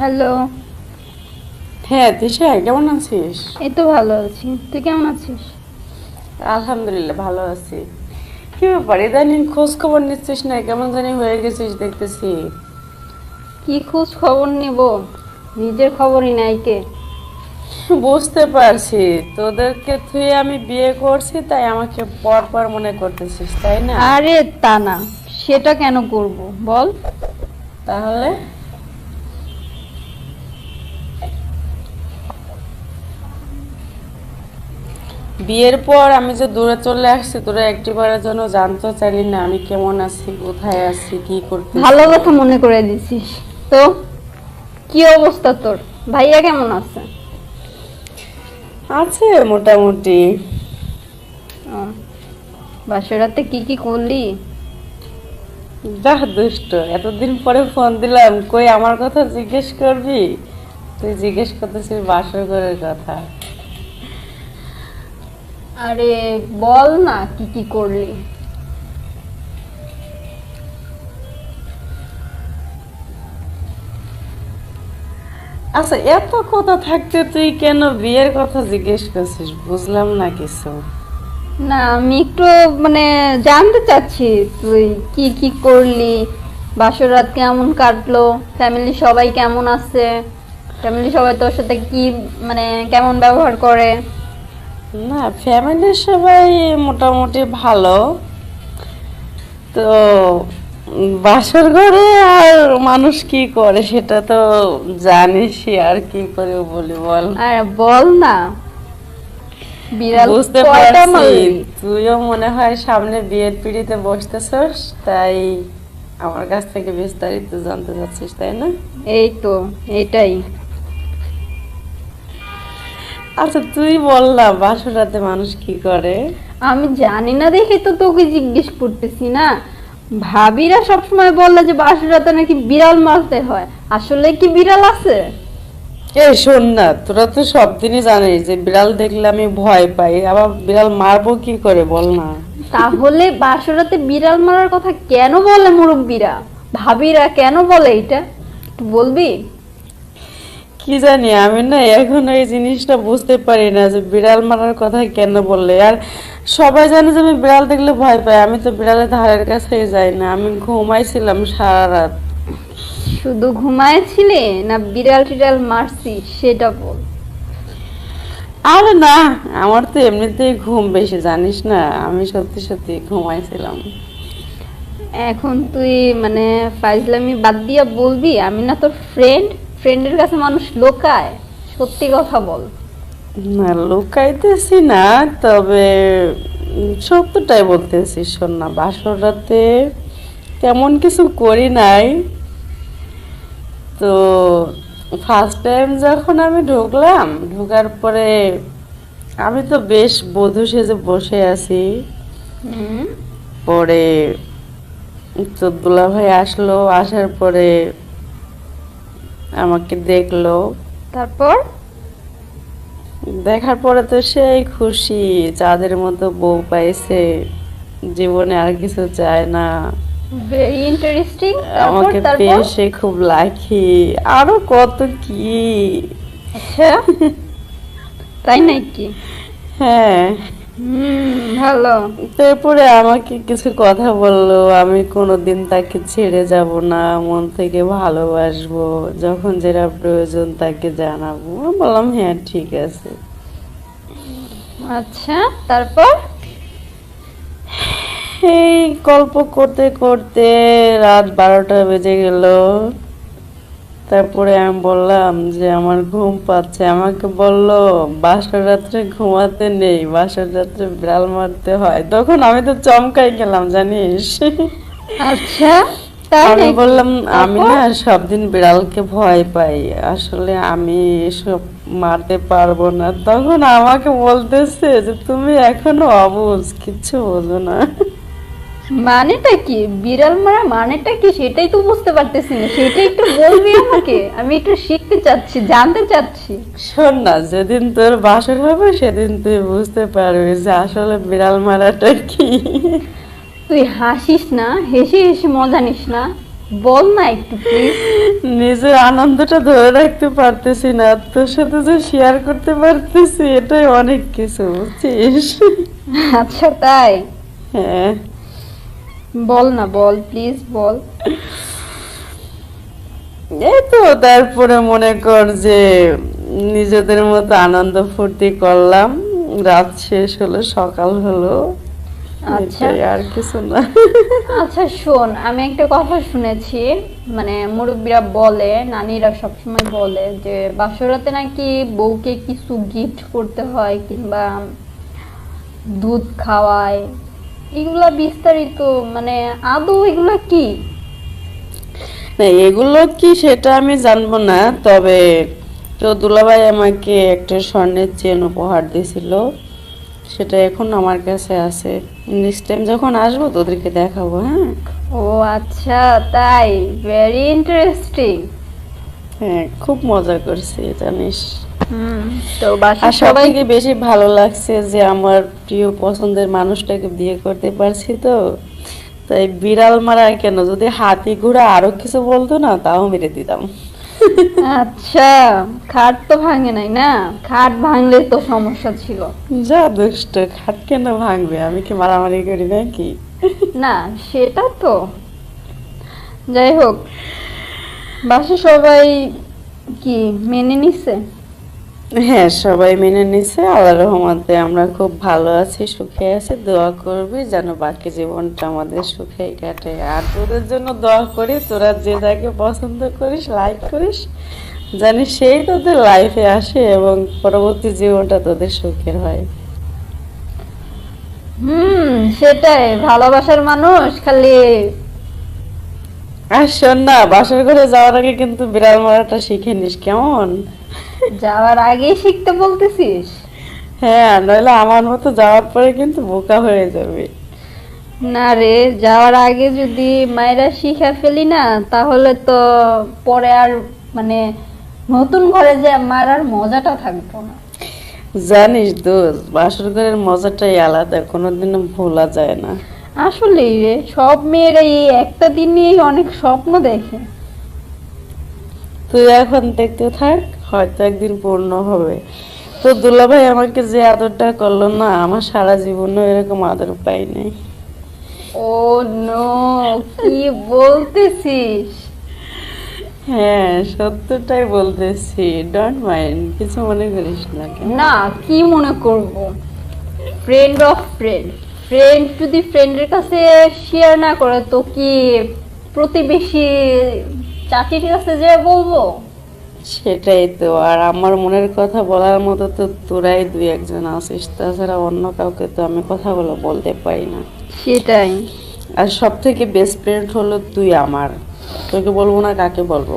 Hello. হ্যাঁ তিশা কেমন আছিস? এই তো ভালো আছি। তুই কেমন আছিস? আলহামদুলিল্লাহ ভালো আছি। কি ব্যাপার ইদানিং খোঁজ খবর নিচ্ছিস না? কেমন জানি হয়ে গেছিস দেখতেছি। কি খোঁজ খবর নেব? নিজের খবরই নাই কে? বুঝতে পারছি। তোদেরকে তুই আমি বিয়ে করছি তাই আমাকে পর পর মনে করতেছিস তাই না? আরে তা না সেটা কেন করব? বল। তাহলে? বিয়ের পর আমি যে দূরে চলে আসছি তোরা একটিবারের জন্য জানতে চাইলি না আমি কেমন আছি কোথায় আছি কি করতে ভালো কথা মনে করে দিছিস। তো কি অবস্থা তোর? ভাইয়া কেমন আছে? আছে মোটামুটি। বাসরাতে কি কি করলি? যাহ দুষ্ট এতদিন পরে ফোন দিলাম কই আমার কথা জিজ্ঞেস করবি? তুই জিজ্ঞেস করতেছিস বাসর ঘরের কথা। আরে বল না কি কি করলি। আচ্ছা এত কথা থাকতে তুই কেন বিয়ের কথা জিজ্ঞেস করছিস? বুঝলাম না কিছু। না আমি একটু মানে জানতে চাচ্ছি তুই কি কি করলি? বাসরাত কেমন কাটলো? ফ্যামিলি সবাই কেমন আছে? ফ্যামিলি সবাই তোর সাথে কি মানে কেমন ব্যবহার করে? না ফ্যামিলির সবাই মোটামুটি ভালো। তো বাসর ঘরে আর মানুষ কি করে সেটা তো জানিসই আর কি করে বলি বল? আর বল না। বিড়াল বুঝতে পারছি। তুইও মনে হয় সামনে বিয়ের পিড়িতে বসতেছস তাই আমার কাছ থেকে বিস্তারিত জানতে চাচ্ছিস তাই না? এই তো এটাই। আচ্ছা তুই বললাম বাসরাতে মানুষ কি করে? আমি জানি না দেখে তো তোকে জিজ্ঞেস করতেছি না। ভাবিরা সবসময় বললে যে বাসরাতে নাকি বিড়াল মারতে হয়। আসলে কি বিড়াল আছে? এই শোন না তোরা তো সব দিনই জানিস যে বিড়াল দেখলে আমি ভয় পাই। আবার বিড়াল মারবো কি করে বল না। তাহলে বাসরাতে বিড়াল মারার কথা কেন বলে মুরব্বীরা? ভাবিরা কেন বলে এটা? বলবি? কি জানি আমি না এখন এই জিনিসটা বুঝতে পারি না যে বিড়াল মারার কথা কেন বললে। আর সবাই জানে যে আমি বিড়াল দেখলে ভয় পাই আমি তো বিড়ালের ধারের কাছেই যাই না আমি ঘুমাইছিলাম সারা রাত শুধু ঘুমায়েছিলে না বিড়াল টিড়াল মারছি সেটা বল। আরে না আমার তো এমনিতেই ঘুম বেশি জানিস না আমি সত্যি সত্যি ঘুমাইছিলাম। এখন তুই মানে ফাইজলামি বাদ দিয়া বলবি আমি না তোর ফ্রেন্ড ফ্রেন্ডের কাছে মানুষ লোকায়? সত্যি কথা বল। না লুকাইতেছি না তবে সত্যটাই বলতেছি শোন না বাসর রাতে তেমন কিছু করি নাই। তো ফার্স্ট টাইম যখন আমি ঢুকলাম ঢোকার পরে আমি তো বেশ বধূ সেজে বসে আছি। পরে তো দুলা ভাই আসলো আসার পরে আমাকে দেখল। তারপর? দেখার পরে তো সেই খুশি যাদের মতো বউ পাইছে। জীবনে আর কিছু চায় না। ভেরি ইন্টারেস্টিং আমাকে পেয়ে সে খুব লাখি। আরও কত কি? আচ্ছা। তাই নাকি? হ্যাঁ। হুম ভালো তারপরে আমাকে কিছু কথা বলল আমি কোনোদিন তাকে ছেড়ে যাব না মন থেকে ভালোবাসবো যখন যেটা প্রয়োজন তাকে জানাব। বললাম হ্যাঁ ঠিক আছে। আচ্ছা তারপর? এই গল্প করতে করতে রাত বারোটা বেজে গেল। তারপরে আমি বললাম যে আমার ঘুম পাচ্ছে। আমাকে বলল বাসার রাত্রে ঘুমাতে নেই বাসার রাত্রে বিড়াল মারতে হয়। তখন আমি তো চমকাই গেলাম জানিস? আচ্ছা আমি বললাম আমি না সব দিন বিড়ালকে ভয় পাই। আসলে আমি এসব মারতে পারব না। তখন আমাকে বলতেছে যে তুমি এখনও অবুঝ কিচ্ছু বোঝো না। মানেটা কি? বিড়াল মারা মানেটা কি? সেটাই তো বুঝতে পারতেছি না। সেটা একটু বলবি আমাকে। আমি একটু শিখতে চাচ্ছি জানতে চাচ্ছি। শোন না যেদিন তোর বাসর হবে সেদিন তুই বুঝতে পারবি যে আসলে বিড়াল মারাটা কি। তুই হাসিস না হেসে হেসে মজা নিস না। বল না একটু প্লিজ নিজের আনন্দটা ধরে রাখতে পারতেছি না তোর সাথে যে শেয়ার করতে পারতেছি এটাই অনেক কিছু বুঝছিস? আচ্ছা তাই। হ্যাঁ। বল না বল প্লিজ বল। এই তো তারপরে মনে কর যে নিজেদের মতো আনন্দ ফুর্তি করলাম। রাত শেষ হলো সকাল হলো। আচ্ছা। আর কিছু না। আচ্ছা শোন আমি একটা কথা শুনেছি মানে মুরব্বীরা বলে নানিরা সবসময় বলে যে বাসরাতে নাকি বউকে কিছু গিফট করতে হয় কিংবা দুধ খাওয়ায়। এগুলা বিস্তারিত মানে আদৌ এগুলা কি? না এগুলো কি সেটা আমি জানব না তবে তো দুলাভাই আমাকে একটা স্বর্ণের চেন উপহার দিয়েছিল। সেটা এখন আমার কাছে আছে। নেক্সট টাইম যখন আসব তোদেরকে দেখাবো হ্যাঁ? ও আচ্ছা তাই? ভেরি ইন্টারেস্টিং হ্যাঁ খুব মজা করছি জানিস তো আর সব বেশি ভালো লাগছে যে আমার প্রিয় পছন্দের মানুষটাকে বিয়ে করতে পারছি তো। তাই বিড়াল মারা কেন? যদি হাতি ঘোড়া আরও কিছু বলতো না তাও মেরে দিতাম। আচ্ছা খাট তো ভাঙে নাই না? খাট ভাঙলে তো সমস্যা ছিল। যা দুষ্ট খাট কেন ভাঙবে? আমি কি মারামারি করি নাকি? না সেটা তো। যাই হোক বাসা সবাই কি মেনে নিছে? হ্যাঁ সবাই মেনে নিছে। আল্লাহ রহমতে আমরা খুব ভালো আছি সুখে আছি। দোয়া করবি যেন বাকি জীবনটা আমাদের সুখে কাটে। আর তোদের জন্য দোয়া করি তোরা যে যাকে পছন্দ করিস লাইক করিস জানিস সেই তোদের লাইফে আসে এবং পরবর্তী জীবনটা তোদের সুখের হয়। হুম সেটাই। ভালোবাসার মানুষ খালি। আর শোন না বাসার ঘরে যাওয়ার আগে কিন্তু বিড়াল মারাটা শিখে নিস কেমন? যাওয়ার আগেই শিখতে বলতেছিস? হ্যাঁ নইলে আমার মতো যাওয়ার পরে কিন্তু বোকা হয়ে যাবে। না রে যাওয়ার আগে যদি মায়েরা শিখা ফেলি না তাহলে তো পরে আর মানে নতুন ঘরে যে মারার মজাটা থাকব না। জানিস দোষ বাসর ঘরের মজাটাই আলাদা কোনোদিনও ভোলা যায় না। আসলে রে সব মেয়েরা এই একটা দিন নিয়েই অনেক স্বপ্ন দেখে। তুই এখন দেখতে থাক। হয়তো একদিন পূর্ণ হবে। তো দুলাভাই আমাকে যে আদরটা করল না আমার সারা জীবনে এরকম আদর পাই নাই। ও নো কি বলতেছিস? হ্যাঁ সত্যটাই বলতেছি। ডোন্ট মাইন্ড কিছু মনে করিস না না কি মনে করব? ফ্রেন্ড অফ ফ্রেন্ড ফ্রেন্ড যদি ফ্রেন্ডের কাছে শেয়ার না করে তো কি প্রতিবেশী চাকরির কাছে যে বলব? সেটাই তো আর আমার মনের কথা বলার মতো তো তোরাই দুই একজন আছিস তাছাড়া অন্য কাউকে তো আমি কথাগুলো বলতে পারি না। সেটাই। আর সব থেকে বেস্ট ফ্রেন্ড হলো তুই আমার। তোকে বলব না কাকে বলব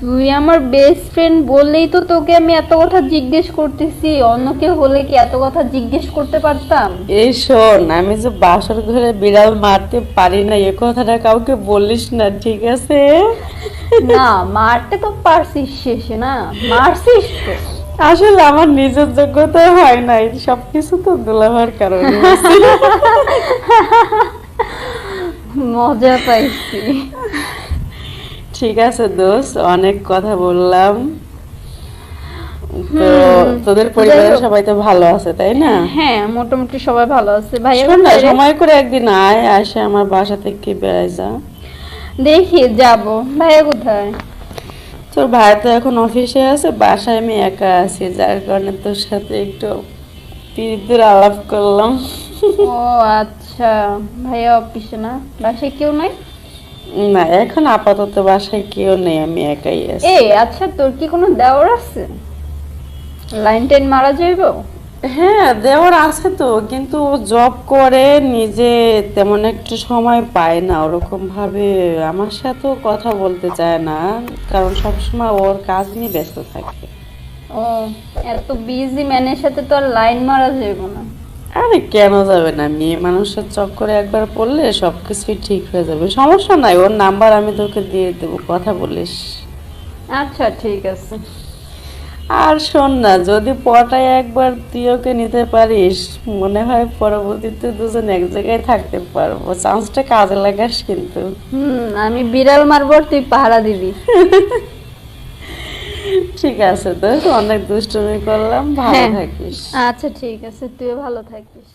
তুই আমার বেস্ট ফ্রেন্ড বললেই তো তোকে আমি এত কথা জিজ্ঞেস করতেছি অন্য কেউ হলে কি এত কথা জিজ্ঞেস করতে পারতাম? এই শোন আমি যে বাসর ঘরে বিড়াল মারতে পারি না এ কথাটা কাউকে বলিস না ঠিক আছে? না মারতে তো পারছিস শেষে না? মারছিস তো। আসলে আমার নিজের যোগ্যতা হয় নাই সবকিছু তো দুলাভার কারণে মজা পাইছি। ঠিক আছে দোষ অনেক কথা বললাম। তো তোদের পরিবারের সবাই তো ভালো আছে তাই না? হ্যাঁ মোটামুটি সবাই ভালো আছে। রে? সময় করে একদিন আয় আসে আমার বাসা থেকে বেড়াই যা। দেখি যাব। ভাইয়া কোথায়? তোর ভাই তো এখন অফিসে আছে বাসায় আমি একা আছি যার কারণে তোর সাথে একটু পিরিতের আলাপ করলাম। ও আচ্ছা। ভাইয়া অফিসে না? বাসায় কেউ নাই? না এখন আপাতত বাসায় কেউ নেই আমি একাই আছি। এই আচ্ছা তোর কি কোনো দেওয়ার আছে? লাইন টাইন মারা যাইব? হ্যাঁ দেওয়ার আছে তো কিন্তু ও জব করে নিজে তেমন একটু সময় পায় না ওরকম ভাবে আমার সাথেও কথা বলতে চায় না কারণ সবসময় ওর কাজ নিয়ে ব্যস্ত থাকে। ও এত বিজি ম্যানের সাথে তো আর লাইন মারা যাইব না। আরে কেন যাবে না মেয়ে মানুষের চক্করে একবার পড়লে সব কিছুই ঠিক হয়ে যাবে সমস্যা নাই ওর নাম্বার আমি তোকে দিয়ে দেবো কথা বলিস। আচ্ছা ঠিক আছে। আর শোন না যদি পটায় একবার তুই ওকে নিতে পারিস মনে হয় পরবর্তীতে দুজন এক জায়গায় থাকতে পারব। চান্সটা কাজে লাগাস কিন্তু। হুম আমি বিড়াল মারবো তুই পাহারা দিবি। ঠিক আছে তো অনেক দুষ্টুমি করলাম ভালো হ্যাঁ। থাকিস। আচ্ছা ঠিক আছে তুইও ভালো থাকিস।